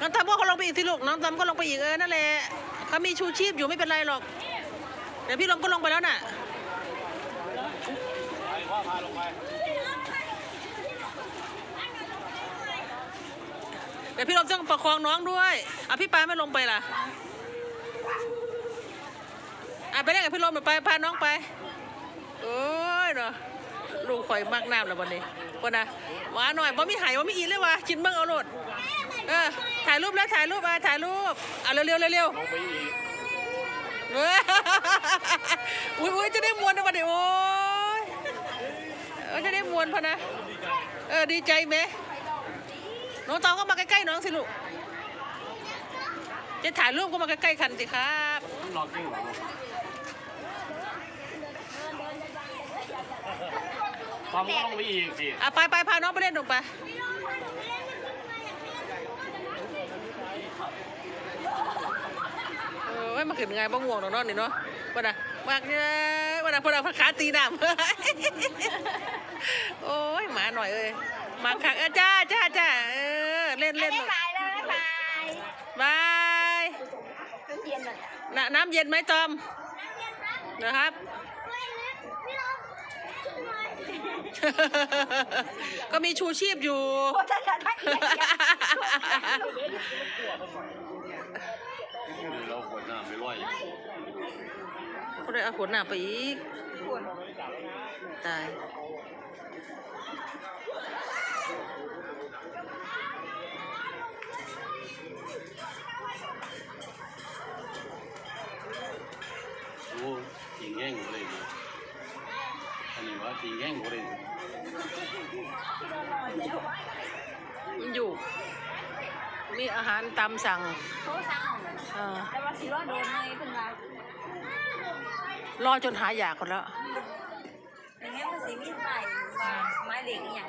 น้องตามก็ลงไปอีกสิลูกน้องตามก็ลงไปอีกเออนั่นแหละเขามีชูชีพอยู่ไม่เป็นไรหรอกเดี๋ยวพี่ลมก็ลงไปแล้วน่ะเดี๋ยวพี่ลมต้องประคองน้องด้วยอะพี่ปาไม่ลงไปล่ะอะไปเล่นกับพี่ลมหน่อยไปพาน้องไปโอ้ยเนาะลูกข่อยมากน้ำแล้ววันนี้วันน่ะหวาหน่อยบ่มีหายบ่มีอีเลยวะกินเบิ่งเอาโลด ถ่ายรูปแล้วถ่ายรูปอะถ่ายรูปอะเร็วเร็วๆเร็วๆ ลงไปอีกเว้ยอุ้ยอุ้ยจะได้มวนนะวันนี้โอ้ยเออจะได้มวนพะนะ เออ ดีใจไหมน้องตองก็มาใกล้ๆน้องสิลูก จะถ่ายรูปก็มาใกล้ๆคันสิครับมันนอนจริงเหรอทอมก็ลงไปอีกสิ อะไปไปพาน้องไปเล่นลงไปเออไม่มา ขึ้นไงบ้างง่วงหรอกเนาะนี่เนาะวันน่ะมากเนี่ยวันน่ะพอเราพักขาตีน้ำโอ้ยหมาหน่อยเอ้ยมาขักเออจ้าจ้าจ้าเออเล่นเล่นไม่ขายแล้วบายบายเครื่องเทียนแบบน่ะน้ำเย็นไหมตอมนะครับ ก็มีชูชีพอยู่โอ้จะจะได้ยังไงเราขวดน้ำไม่ร่อยก็เลยเอาขวดน้ำไปอีก ตาย อันนี้งแง่งเลยมันอยู่ มีอาหารตามสั่งเขาสั่งเออแต่ว่าสิว่าโดนเลยคุณว่ารอจนหายอยากคนแล้วอย่างเงี้ยมันสิมีใส่ไม้เหล็กอย่าง